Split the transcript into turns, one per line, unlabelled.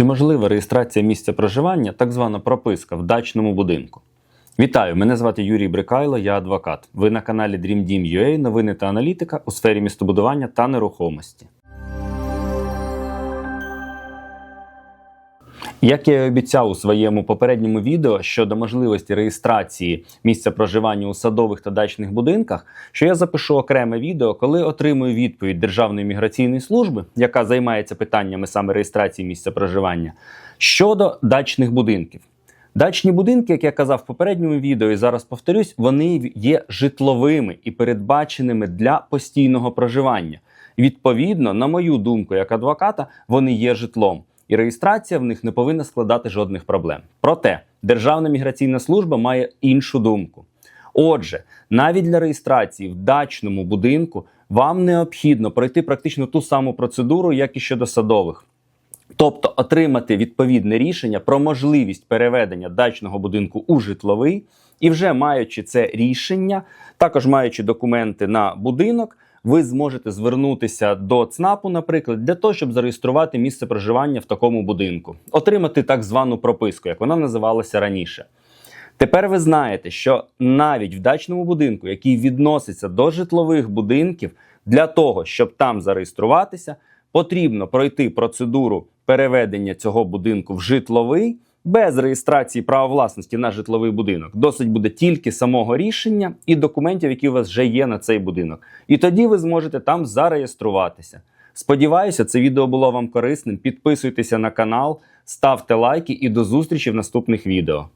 Чи можлива реєстрація місця проживання, так звана прописка в дачному будинку? Вітаю! Мене звати Юрій Брикайло, я адвокат. Ви на каналі DreamDeam.ua, новини та аналітика у сфері містобудування та нерухомості. Як я і обіцяв у своєму попередньому відео щодо можливості реєстрації місця проживання у садових та дачних будинках, що я запишу окреме відео, коли отримую відповідь Державної міграційної служби, яка займається питаннями саме реєстрації місця проживання, щодо дачних будинків. Дачні будинки, як я казав в попередньому відео, і зараз повторюсь, вони є житловими і передбаченими для постійного проживання. Відповідно, на мою думку, як адвоката, вони є житлом і реєстрація в них не повинна складати жодних проблем. Проте Державна міграційна служба має іншу думку. Отже, навіть для реєстрації в дачному будинку вам необхідно пройти практично ту саму процедуру, як і щодо садових. Тобто отримати відповідне рішення про можливість переведення дачного будинку у житловий, і вже маючи це рішення, також маючи документи на будинок, ви зможете звернутися до ЦНАПу, наприклад, для того, щоб зареєструвати місце проживання в такому будинку, отримати так звану прописку, як вона називалася раніше. Тепер ви знаєте, що навіть в дачному будинку, який відноситься до житлових будинків, для того, щоб там зареєструватися, потрібно пройти процедуру переведення цього будинку в житловий без реєстрації права власності на житловий будинок. Досить буде тільки самого рішення і документів, які у вас вже є на цей будинок. І тоді ви зможете там зареєструватися. Сподіваюся, це відео було вам корисним. Підписуйтеся на канал, ставте лайки і до зустрічі в наступних відео.